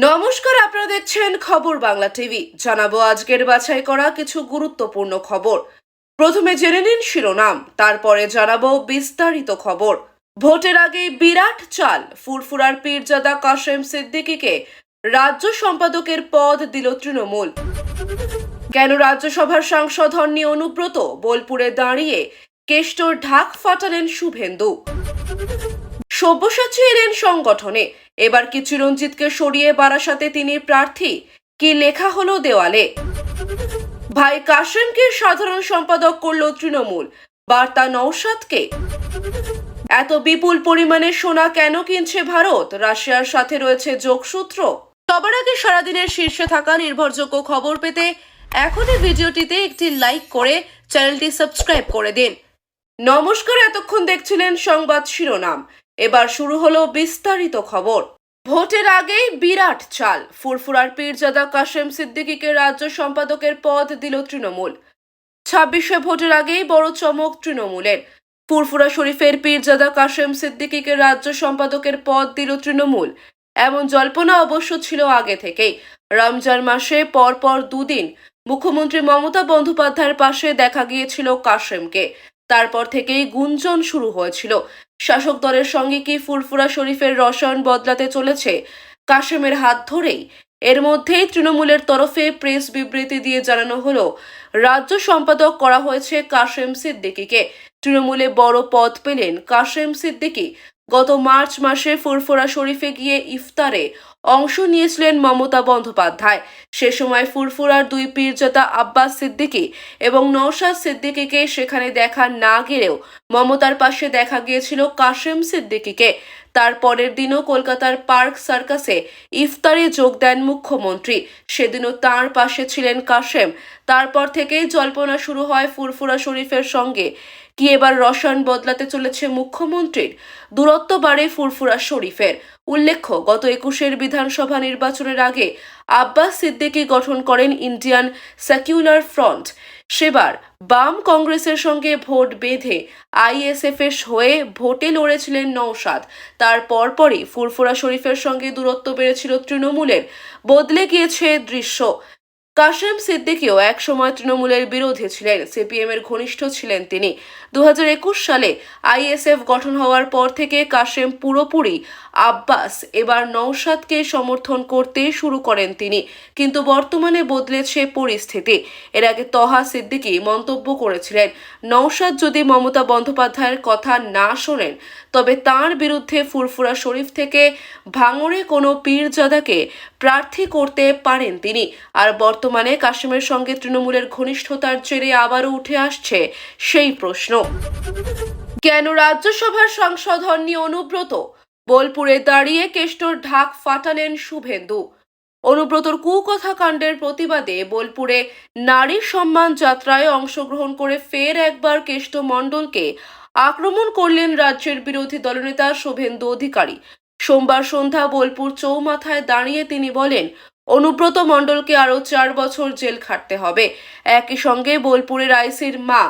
নমস্কার, আপনারা দেখছেন খবর বাংলা টিভি। জানাব আজকের বাছাই করা কিছু গুরুত্বপূর্ণ খবর। প্রথমে জেনে নিন শিরোনাম, তারপরে জানাব বিস্তারিত খবর। ভোটের আগেই বিরাট চাল, ফুরফুরার পীরজাদা কাশেম সিদ্দিকীকে রাজ্য সম্পাদকের পদ দিল তৃণমূল। কেন রাজ্যসভার সাংসদ হননি অনুব্রত? বোলপুরে দাঁড়িয়ে কেষ্টর ঢাক ফাটালেন শুভেন্দু। সব্যসাচী এলেন সংগঠনে এবার কি চিরঞ্জিতকে সরিয়ে বারাসাতে তিনি প্রার্থী। কি লেখা হলো দেওয়ালে? ভাই কাশেমকে সাধারণ সম্পাদক করল তৃণমূল। বার্তা নৌসাদকে এত বিপুল পরিমাণে সোনা কেন কিনছে ভারত? রাশিয়ার সাথে রয়েছে যোগসূত্র। সবার আগে সারাদিনের শীর্ষে থাকা নির্ভরযোগ্য খবর পেতে এখনই ভিডিওটিতে একটি লাইক করে চ্যানেলটি সাবস্ক্রাইব করে দিন। নমস্কার, এতক্ষণ দেখছিলেন সংবাদ শিরোনাম। এবার শুরু হলো বিস্তারিত খবর। ভোটের আগেই বিরাট চাল। ফুরফুরার পীরজাদা কাশেম সিদ্দিকীকে রাজ্য সম্পাদকের পদ দিল তৃণমূল। ছাব্বিশে ভোটের আগেই বড় চমক তৃণমূলের। ফুরফুরা শরীফের পীরজাদা কাশেম সিদ্দিকীকে রাজ্য সম্পাদকের পদ দিল তৃণমূল। এমন জল্পনা অবশ্য ছিল আগে থেকেই। রমজান মাসে পরপর দুদিন মুখ্যমন্ত্রী মমতা বন্দ্যোপাধ্যায়ের পাশে দেখা গিয়েছিল কাশেমকে। তারপর থেকেই গুঞ্জন শুরু হয়েছিল। শাসক দলের সঙ্গে কি ফুরফুরা শরীফের রসায়ন বদলাতে চলেছে? কাশেমের হাত ধরেই। এর মধ্যেই তৃণমূলের তরফে প্রেস বিবৃতি দিয়ে জানানো হলো, রাজ্য সম্পাদক করা হয়েছে কাশেম সিদ্দিকীকে। তৃণমূলে বড় পদ পেলেন কাশেম সিদ্দিকী। গত মার্চ মাসে ফুরফুরা শরীফে গিয়ে ইফতারে অংশ নিয়েছিলেন মমতা বন্দ্যোপাধ্যায়। সে সময় ফুরফুরার দুই পীরজাদা আব্বাস সিদ্দিকী এবং নৌশাদ সিদ্দিকীকে সেখানে দেখা না গেলেও মমতার পাশে দেখা গিয়েছিল কাশেম সিদ্দিকীকে। তার পরের দিনও কলকাতার পার্ক সার্কাসে ইফতারে যোগ দেন মুখ্যমন্ত্রী। সেদিনও তার পাশে ছিলেন কাশেম। তারপর থেকেই জল্পনা শুরু হয় ফুরফুরা শরীফের সঙ্গে। কি এবার রসায়ন বদলাতে চলেছে মুখ্যমন্ত্রীর? দূরত্ব বাড়ে ফুরফুরা শরীফের। উল্লেখ্য, গত একুশের বিধানসভা নির্বাচনের আগে আব্বাস সিদ্দিকী গঠন করেন ইন্ডিয়ান সেকুলার ফ্রন্ট। সেবার বাম কংগ্রেসের সঙ্গে ভোট বেঁধে আইএসএফ এর হয়ে ভোটে লড়েছিলেন নৌসাদ তার পরপরই ফুরফুরা শরীফের সঙ্গে দূরত্ব বেড়েছিল তৃণমূলের। বদলে গিয়েছে দৃশ্য। কাশেম সিদ্দিকীও এক সময় তৃণমূলের বিরোধী ছিলেন। সিপিএম এর ঘনিষ্ঠ ছিলেন তিনি। দু হাজার একুশ সালে আইএসএফ গঠন হওয়ার পর থেকে কাশেম পুরোপুরি আব্বাস। এবার নৌসাদকে সমর্থন করতে শুরু করেন তিনি, কিন্তু বর্তমানে বদলেছে পরিস্থিতি। এর আগে তহা সিদ্দিকী মন্তব্য করেছিলেন নৌসাদ যদি মমতা বন্দ্যোপাধ্যায়ের কথা না শোনেন, তবে তার বিরুদ্ধে ফুরফুরা শরীফ থেকে ভাঙড়ে কোনো পীরজাদাকে প্রার্থী করতে পারেন তিনি। আর বর্তমানে কাশ্মীরের সঙ্গে তৃণমূলের ঘনিষ্ঠতার জেরে আবারও উঠে আসছে সেই প্রশ্ন। কেন রাজ্যসভার সাংসদ হননি অনুব্রত? বোলপুরে দাঁড়িয়ে কেষ্টর ঢাক ফাটালেন শুভেন্দু। অনুব্রতর কুকথা কাণ্ডের প্রতিবাদে বোলপুরে নারী সম্মান যাত্রায় অংশগ্রহণ করে ফের একবার কেষ্ট মণ্ডলকে আক্রমণ করলেন রাজ্যের বিরোধী দলনেতা শুভেন্দু অধিকারী। সোমবার সন্ধ্যা বোলপুর চৌমাথায় দাঁড়িয়ে তিনি বলেন, অনুব্রত মণ্ডলকে আরও চার বছর জেল খাটতে হবে। একই সঙ্গে বোলপুরের আইসির মা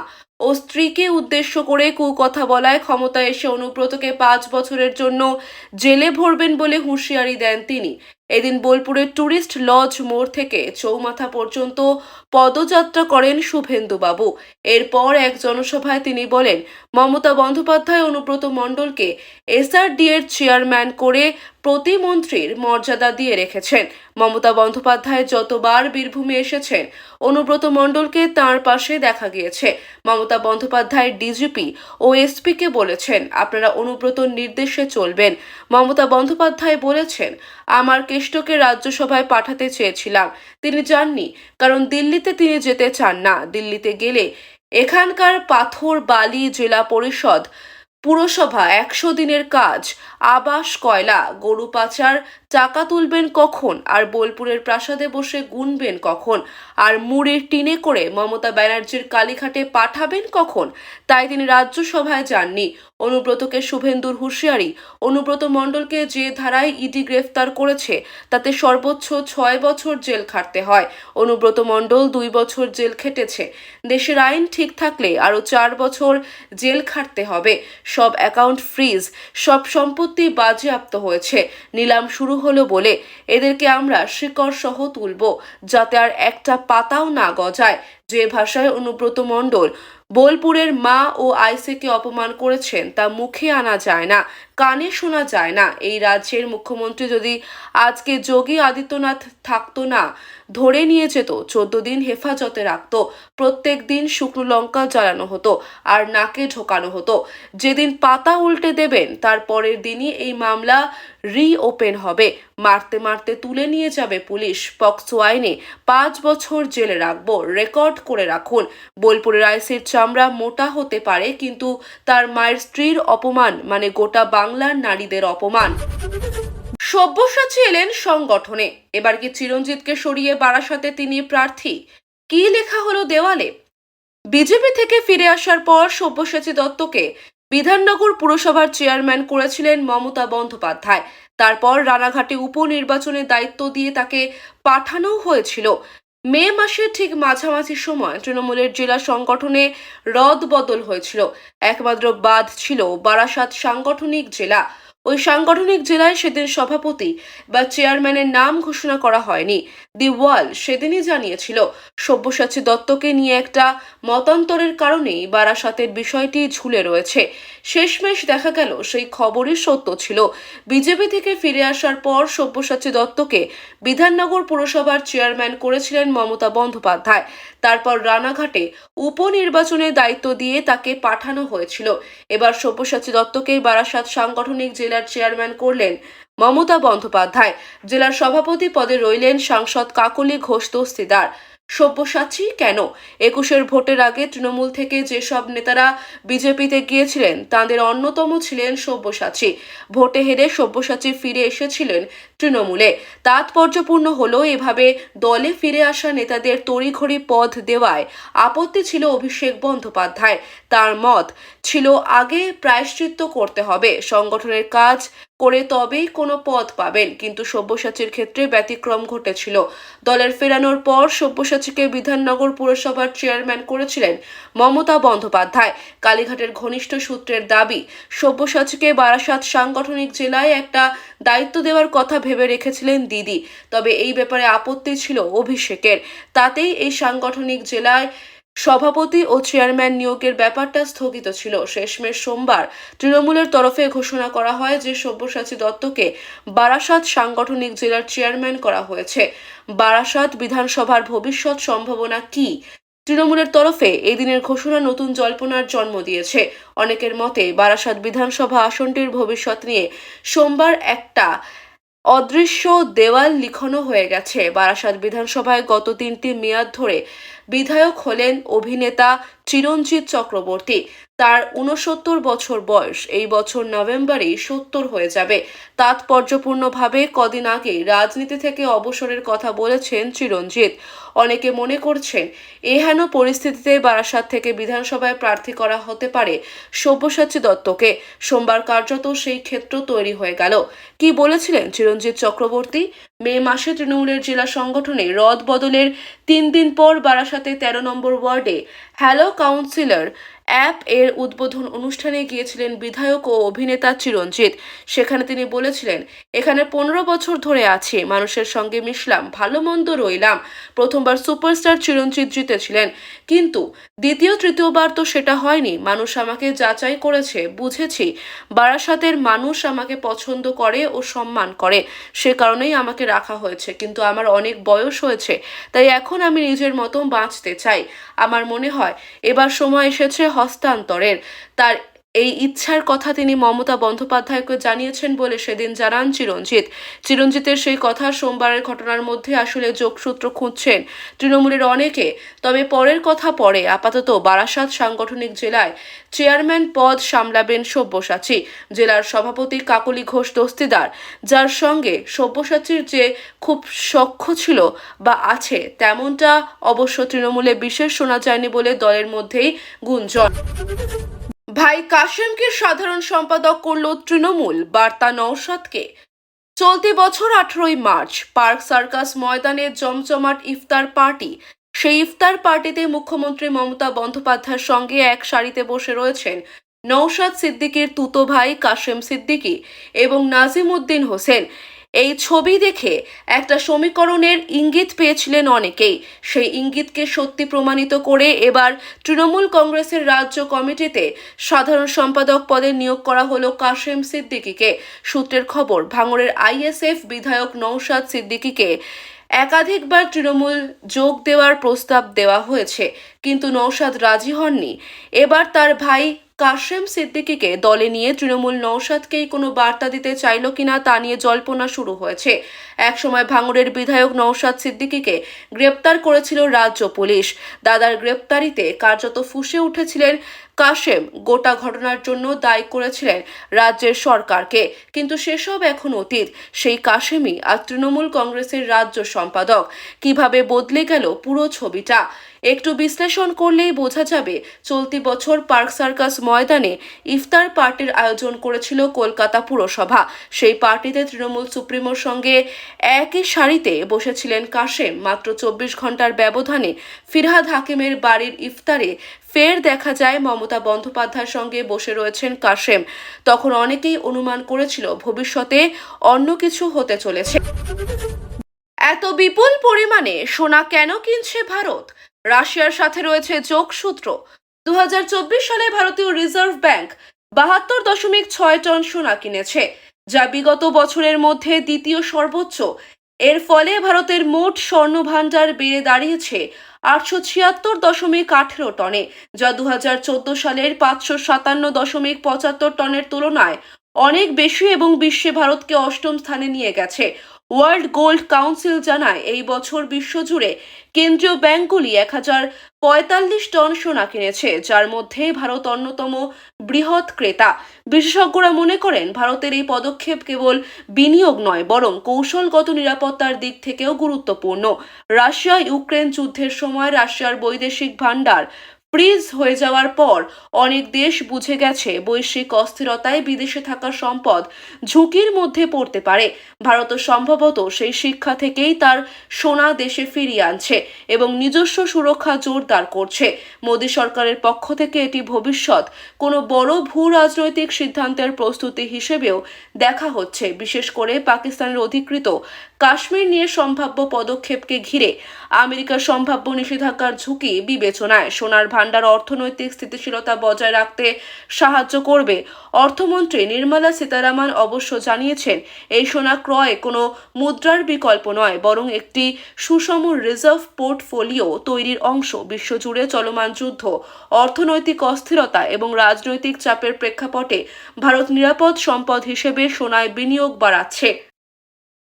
ও স্ত্রীকে উদ্দেশ্য করে কুকথা বলায় ক্ষমতায় এসে অনুব্রতকে পাঁচ বছরের জন্য জেলে ভরবেন বলে হুঁশিয়ারি দেন তিনি। এদিন বোলপুরের ট্যুরিস্ট লজ মোড় থেকে চৌমাথা পর্যন্ত পদযাত্রা করেন শুভেন্দুবাবু। এরপর এক জনসভায় তিনি বলেন, মমতা বন্দ্যোপাধ্যায় অনুব্রত মণ্ডলকে এসআরডি এর চেয়ারম্যান করে প্রতিমন্ত্রীর মর্যাদা দিয়ে রেখেছেন। মমতা বন্দ্যোপাধ্যায় যতবার বীরভূমে এসেছেন, অনুব্রত মণ্ডলকে তার পাশে দেখা গিয়েছে। মমতা বন্দ্যোপাধ্যায় ডিজিপি ও এসপিকে বলেছেন, আপনারা অনুব্রত নির্দেশে চলবেন। মমতা বন্দ্যোপাধ্যায় বলেছেন আমার কেষ্টকে রাজ্যসভায় পাঠাতে চেয়েছিলাম। তিনি যাননি, কারণ দিল্লিতে তিনি যেতে চান না। দিল্লিতে গেলে এখানকার পাথর, বালি, জেলা পরিষদ, পুরসভা, একশো দিনের কাজ, আবাস, কয়লা, গরু পাচার, টাকা তুলবেন কখন? আর বোলপুরের প্রাসাদে বসে গুনবেন কখন? আর মুড়ির টিনে করে মমতা ব্যানার্জির কালীঘাটে পাঠাবেন কখন? তাই তিনি রাজ্যসভায় যাননি। অনুব্রতকে শুভেন্দুর হুঁশিয়ারি। অনুব্রত মণ্ডলকে যে ধারায় ইডি গ্রেফতার করেছে, তাতে সর্বোচ্চ ছয় বছর জেল খাটতে হয়। অনুব্রত মণ্ডল দুই বছর জেল খেটেছে। দেশের আইন ঠিক থাকলে আরও চার বছর জেল খাটতে হবে। সব অ্যাকাউন্ট ফ্রিজ, সব সম্পত্তি বাজেয়াপ্ত হয়েছে। নিলাম শুরু হলো বলে এদেরকে আমরা শিকড় সহ তুলব, যাতে আর একটা পাতাও না গজায়। যে ভাষায় অনুব্রত মণ্ডল বোলপুরের মা ও আইসিকে অপমান করেছেন, তা মুখে আনা যায় না, কানে শোনা যায় না। এই রাজ্যের মুখ্যমন্ত্রী যদি আজকে যোগী আদিত্যনাথ থাকতো না ধরে নিয়ে যেত চোদ্দ দিন হেফাজতে রাখত। প্রত্যেক দিন শুকনো লঙ্কা জ্বালানো হতো আর নাকে ঢোকানো হতো। যেদিন পাতা উল্টে দেবেন, তার পরের দিনই এই মামলা রি ওপেন হবে। মারতে মারতে তুলে নিয়ে যাবে পুলিশ। পক্সো আইনে পাঁচ বছর জেলে রাখব। রেকর্ড করে রাখুন। বোলপুরের আইসির চামড়া মোটা হতে পারে, কিন্তু তার মায়ের স্ত্রীর অপমান মানে গোটা বাংলার নারীদের অপমান। সব্যসাচী এলেন সংগঠনে। এবার কি চিরঞ্জিতকে সরিয়ে বারাসাতে তিনি প্রার্থী? কি লেখা হলো দেওয়ালে? বিজেপি থেকে ফিরে আসার পর সব্যসাচী দত্তকে বিধাননগর পুরসভার চেয়ারম্যান করেছিলেন মমতা বন্দ্যোপাধ্যায়। তারপর রানাঘাটে উপনির্বাচনের দায়িত্ব দিয়ে তাকে পাঠানো হয়েছিল। মে মাসের ঠিক মাঝামাঝি সময় তৃণমূলের জেলা সংগঠনে রদ বদল হয়েছিল। একমাত্র বাদ ছিল বারাসাত সাংগঠনিক জেলা। ওই সাংগঠনিক জেলায় সেদিন সভাপতি বা চেয়ারম্যানের নাম ঘোষণা করা হয়নি। দি ওয়াল সেদিনই জানিয়েছিল, সব্যসাচী দত্তকে নিয়ে একটা মতান্তরের কারণেই বারাসাতের বিষয়টি ঝুলে রয়েছে। শেষমেশ দেখা গেল, সেই খবরই সত্য ছিল। বিজেপি থেকে ফিরে আসার পর সব্যসাচী দত্তকে বিধাননগর পুরসভার চেয়ারম্যান করেছিলেন মমতা বন্দ্যোপাধ্যায়। তারপর রানাঘাটে উপনির্বাচনের দায়িত্ব দিয়ে তাকে পাঠানো হয়েছিল। এবার সব্যসাচী দত্তকে বারাসাত সাংগঠনিক জেলার চেয়ারম্যান করলেন মমতা বন্দ্যোপাধ্যায়। জেলার সভাপতি পদে রইলেন সাংসদ কাকলি ঘোষ দস্তিদার সব্যসাচী কেন? একুশের ভোটের আগে তৃণমূল থেকে যেসব নেতারা বিজেপিতে গিয়েছিলেন, তাদের অন্যতম ছিলেন সব্যসাচী। ভোটে হেরে সব্যসাচী ফিরে এসেছিলেন তৃণমূলে। তাৎপর্যপূর্ণ হলো এভাবে দলে ফিরে আসা নেতাদের তড়িঘড়ি পদ দেওয়ায় আপত্তি ছিল অভিষেক বন্দ্যোপাধ্যায়। তার মত, ছিল আগে প্রায়শ্চিত্ত করতে হবে, সংগঠনের কাজ করে তবেই কোনো পদ পাবেন। কিন্তু সব্যসাচীর ক্ষেত্রে ব্যতিক্রম ঘটেছিল। দলের ফেরানোর পর সব্যসাচীকে বিধাননগর পুরসভার চেয়ারম্যান করেছিলেন মমতা বন্দ্যোপাধ্যায়। কালীঘাটের ঘনিষ্ঠ সূত্রের দাবি, সব্যসাচীকে বারাসাত সাংগঠনিক জেলায় একটা দায়িত্ব দেওয়ার কথা ভেবে রেখেছিলেন দিদি। তবে এই ব্যাপারে আপত্তি ছিল অভিষেকের। তাতেই এই সাংগঠনিক জেলায় সভাপতি ও চেয়ারম্যান নিয়োগের ব্যাপারটা স্থগিত ছিল। শেষমেশ সোমবার তৃণমূলের তরফে ঘোষণা করা হয় যে সব্যসাচী দত্তকে বারাসাত সাংগঠনিক জেলার চেয়ারম্যান করা হয়েছে। বারাসাত বিধানসভার ভবিষ্যৎ সম্ভাবনা কি? তৃণমূলের তরফে এই দিনের ঘোষণা নতুন জল্পনার জন্ম দিয়েছে। অনেকের মতে বারাসাত বিধানসভা আসনটির ভবিষ্যৎ নিয়ে সোমবার একটা অদৃশ্য দেওয়াল লিখনো হয়ে গেছে। বারাসাত বিধানসভায় গত তিনটি মেয়াদ ধরে বিধায়ক হলেন অভিনেতা চিরঞ্জিত চক্রবর্তী। তার উনসত্তর বছর বয়স, এই বছর নভেম্বরেই সত্তর হয়ে যাবে। তাৎপর্যপূর্ণভাবে কদিন আগে রাজনীতি থেকে অবসরের কথা বলেছেন চিরঞ্জিত। অনেকে মনে করছেন এহেন পরিস্থিতিতে বারাসাত থেকে বিধানসভায় প্রার্থী করা হতে পারে সব্যসাচী দত্তকে। সোমবার কার্যত সেই ক্ষেত্র তৈরি হয়ে গেল। কি বলেছিলেন চিরঞ্জিত চক্রবর্তী? মে মাসে তৃণমূলের জেলা সংগঠনে রদ বদলের তিন দিন পর বারাসাতে তেরো নম্বর ওয়ার্ডে হ্যালো কাউন্সিলর অ্যাপ এর উদ্বোধন অনুষ্ঠানে গিয়েছিলেন বিধায়ক ও অভিনেতা চিরঞ্জিত। সেখানে তিনি বলেছিলেন, এখানে পনেরো বছর ধরে আছি, মানুষের সঙ্গে মিশলাম, ভালো মন্দ রইলাম। প্রথমবার সুপারস্টার চিরঞ্জিত জিতেছিলেন। কিন্তু দ্বিতীয়, তৃতীয়বার তো সেটা হয়নি। মানুষ আমাকে যাচাই করেছে, বুঝেছি। বারাসাতের মানুষ আমাকে পছন্দ করে ও সম্মান করে। সে কারণেই আমাকে রাখা হয়েছে। কিন্তু আমার অনেক বয়স হয়েছে, তাই এখন আমি নিজের মতো বাঁচতে চাই। আমার মনে হয় এবার সময় এসেছে হস্তান্তরের। তার এই ইচ্ছার কথা তিনি মমতা বন্দ্যোপাধ্যায়কে জানিয়েছেন বলে সেদিন জানান চিরঞ্জিত। চিরঞ্জিতের সেই কথা সোমবারের ঘটনার মধ্যে আসলে যোগসূত্র খুঁজছেন তৃণমূলের অনেকে। তবে পরের কথা পরে আপাতত বারাসাত সাংগঠনিক জেলায় চেয়ারম্যান পদ সামলাবেন সব্যসাচী। জেলার সভাপতি কাকলি ঘোষ দস্তিদার, যার সঙ্গে সব্যসাচীর যে খুব সখ্য ছিল বা আছে তেমনটা অবশ্য তৃণমূলে বিশেষ শোনা যায়নি বলে দলের মধ্যেই গুঞ্জন। ভাই কাশেমকে সাধারণ সম্পাদক করল তৃণমূল। বার্তা নৌসাদকে চলতি বছর আঠেরোই মার্চ পার্ক সার্কাস ময়দানে জমজমাট ইফতার পার্টি। সেই ইফতার পার্টিতে মুখ্যমন্ত্রী মমতা বন্দ্যোপাধ্যায়ের সঙ্গে এক সারিতে বসে রয়েছেন নৌসাদ সিদ্দিকীর তুতো ভাই কাশেম সিদ্দিকী এবং নাজিম উদ্দিন হোসেন। এই ছবি দেখে একটা সমীকরণের ইঙ্গিত পেয়েছিলেন অনেকেই। সেই ইঙ্গিতকে সত্যি প্রমাণিত করে এবার তৃণমূল কংগ্রেসের রাজ্য কমিটিতে সাধারণ সম্পাদক পদে নিয়োগ করা হলো কাশেম সিদ্দিকীকে। সূত্রের খবর, ভাঙড়ের আইএসএফ বিধায়ক নৌসাদ সিদ্দিকীকে একাধিকবার তৃণমূল যোগ দেওয়ার প্রস্তাব দেওয়া হয়েছে, কিন্তু নৌসাদ রাজি হননি। এবার তার ভাই কাশেম সিদ্দিকিকে দলে নিয়ে তৃণমূল নৌসাদকেই কোনো বার্তা দিতে চাইল কিনা তা নিয়ে জল্পনা শুরু হয়েছে। একসময় ভাঙড়ের বিধায়ক নৌসাদ সিদ্দিকীকে গ্রেপ্তার করেছিল রাজ্য পুলিশ। দাদার গ্রেপ্তারিতে কার্যত ফুঁসে উঠেছিলেন কাশেম। গোটা ঘটনার জন্য দায়ী করেছিলেন রাজ্যের সরকারকে। কিন্তু সেসব এখন অতীত। সেই কাশেমই আজ তৃণমূল কংগ্রেসের রাজ্য সম্পাদক। কীভাবে বদলে গেল পুরো ছবিটা? একটু বিশ্লেষণ করলেই বোঝা যাবে। চলতি বছর পার্ক সার্কাস ময়দানে ইফতার পার্টির আয়োজন করেছিল কলকাতা পুরসভা। সেই পার্টিতে তৃণমূল সুপ্রিমোর সঙ্গে একই সারিতে বসেছিলেন কাশেম। মাত্র চব্বিশ ঘণ্টার ব্যবধানে ফিরহাদ হাকিমের বাড়ির ইফতারে ফের দেখা যায় মমতা বন্দ্যোপাধ্যায়ের সঙ্গে বসে রয়েছেন কাশেম। তখন অনেকেই অনুমান করেছিল ভবিষ্যতে অন্য কিছু হতে চলেছে। এত বিপুল পরিমাণে সোনা কেন কিনছে ভারত? রাশিয়ার সাথে রয়েছে যোগসূত্র। দু হাজার চব্বিশ সালে ভারতীয় রিজার্ভ ব্যাংক বাহাত্তর দশমিক ছয় টন সোনা কিনেছে। যা বিগত বছরের মধ্যে দ্বিতীয় সর্বোচ্চ। এর ফলে ভারতের মোট স্বর্ণ ভাণ্ডার বেড়ে দাঁড়িয়েছে আটশো ছিয়াত্তর দশমিক আঠেরো টনে, যা দু হাজার চোদ্দ সালের পাঁচশো সাতান্ন দশমিক পঁচাত্তর টনের তুলনায় অনেক বেশি এবং বিশ্বে ভারতকে অষ্টম স্থানে নিয়ে গেছে। ওয়ার্ল্ড গোল্ড কাউন্সিল জানায়, এই বছর বিশ্বজুড়ে কেন্দ্রীয় ব্যাংকগুলি এক হাজার পঁয়তাল্লিশ টন সোনা কিনেছে, যার মধ্যে ভারত অন্যতম বৃহৎ ক্রেতা। বিশেষজ্ঞরা মনে করেন, ভারতের এই পদক্ষেপ কেবল বিনিয়োগ নয়, বরং কৌশলগত নিরাপত্তার দিক থেকেও গুরুত্বপূর্ণ। রাশিয়া ইউক্রেন যুদ্ধের সময় রাশিয়ার বৈদেশিক ভাণ্ডার ফ্রিজ হয়ে যাওয়ার পর অনেক দেশ বুঝে গেছে বৈশ্বিক অস্থিরতায় বিদেশে থাকা সম্পদ ঝুঁকির মধ্যে পড়তে পারে। ভারতও সম্ভবত সেই শিক্ষা থেকেই তার সোনা দেশে ফিরিয়ে আনছে এবং নিজস্ব সুরক্ষা জোরদার করছে। মোদী সরকারের পক্ষ থেকে এটি ভবিষ্যৎ কোনো বড় ভূ রাজনৈতিক সিদ্ধান্তের প্রস্তুতি হিসেবেও দেখা হচ্ছে। বিশেষ করে পাকিস্তানের অধিকৃত কাশ্মীর নিয়ে সম্ভাব্য পদক্ষেপকে ঘিরে আমেরিকার সম্ভাব্য নিষেধাজ্ঞার ঝুঁকি বিবেচনায় সোনার ভাণ্ডার অর্থনৈতিক স্থিতিশীলতা বজায় রাখতে সাহায্য করবে। অর্থমন্ত্রী নির্মলা সীতারামন অবশ্য জানিয়েছেন, এই সোনা ক্রয় কোনো মুদ্রার বিকল্প নয়, বরং একটি সুষম রিজার্ভ পোর্টফোলিও তৈরির অংশ। বিশ্বজুড়ে চলমান যুদ্ধ, অর্থনৈতিক অস্থিরতা এবং রাজনৈতিক চাপের প্রেক্ষাপটে ভারত নিরাপদ সম্পদ হিসেবে সোনায় বিনিয়োগ বাড়াচ্ছে।